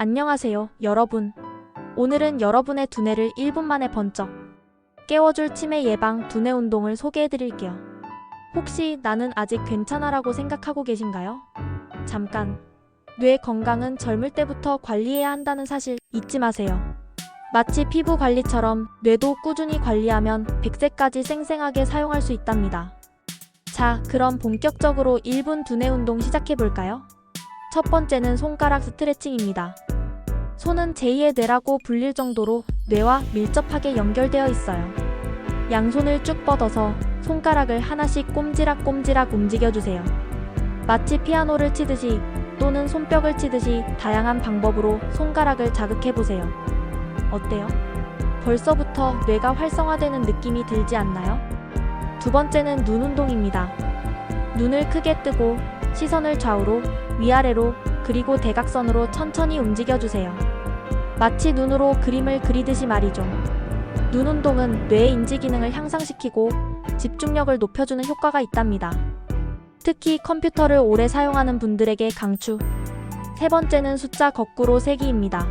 안녕하세요, 여러분. 오늘은 여러분의 두뇌를 1분 만에 번쩍 깨워줄 치매 예방 두뇌 운동을 소개해 드릴게요. 혹시 나는 아직 괜찮아라고 생각하고 계신가요? 잠깐. 뇌 건강은 젊을 때부터 관리해야 한다는 사실 잊지 마세요. 마치 피부 관리처럼 뇌도 꾸준히 관리하면 100세까지 쌩쌩하게 사용할 수 있답니다. 자, 그럼 본격적으로 1분 두뇌 운동 시작해 볼까요? 첫 번째는 손가락 스트레칭입니다. 손은 제2의 뇌라고 불릴 정도로 뇌와 밀접하게 연결되어 있어요. 양손을 쭉 뻗어서 손가락을 하나씩 꼼지락꼼지락 움직여주세요. 마치 피아노를 치듯이 또는 손뼉을 치듯이 다양한 방법으로 손가락을 자극해보세요. 어때요? 벌써부터 뇌가 활성화되는 느낌이 들지 않나요? 두 번째는 눈 운동입니다. 눈을 크게 뜨고 시선을 좌우로, 위아래로, 그리고 대각선으로 천천히 움직여주세요. 마치 눈으로 그림을 그리듯이 말이죠. 눈 운동은 뇌의 인지 기능을 향상시키고 집중력을 높여주는 효과가 있답니다. 특히 컴퓨터를 오래 사용하는 분들에게 강추. 세 번째는 숫자 거꾸로 세기입니다.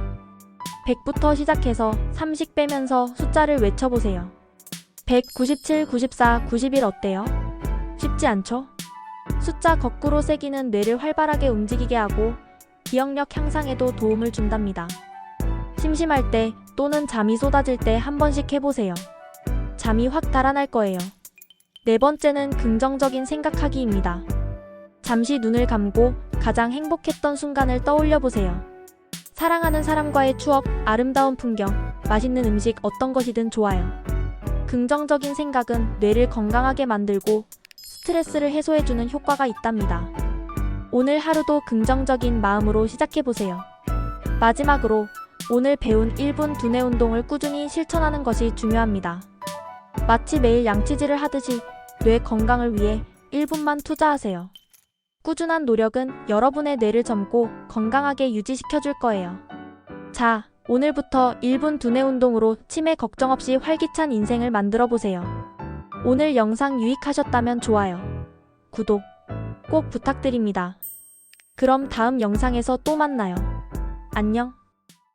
100부터 시작해서 30 빼면서 숫자를 외쳐보세요. 197, 94, 91 어때요? 쉽지 않죠? 숫자 거꾸로 세기는 뇌를 활발하게 움직이게 하고 기억력 향상에도 도움을 준답니다. 심심할 때 또는 잠이 쏟아질 때 한 번씩 해보세요. 잠이 확 달아날 거예요. 네 번째는 긍정적인 생각하기입니다. 잠시 눈을 감고 가장 행복했던 순간을 떠올려 보세요. 사랑하는 사람과의 추억, 아름다운 풍경, 맛있는 음식 어떤 것이든 좋아요. 긍정적인 생각은 뇌를 건강하게 만들고 스트레스를 해소해주는 효과가 있답니다. 오늘 하루도 긍정적인 마음으로 시작해보세요. 마지막으로 오늘 배운 1분 두뇌 운동을 꾸준히 실천하는 것이 중요합니다. 마치 매일 양치질을 하듯이 뇌 건강을 위해 1분만 투자하세요. 꾸준한 노력은 여러분의 뇌를 젊고 건강하게 유지시켜 줄 거예요. 자, 오늘부터 1분 두뇌 운동으로 치매 걱정 없이 활기찬 인생을 만들어 보세요. 오늘 영상 유익하셨다면 좋아요, 구독 꼭 부탁드립니다. 그럼 다음 영상에서 또 만나요. 안녕.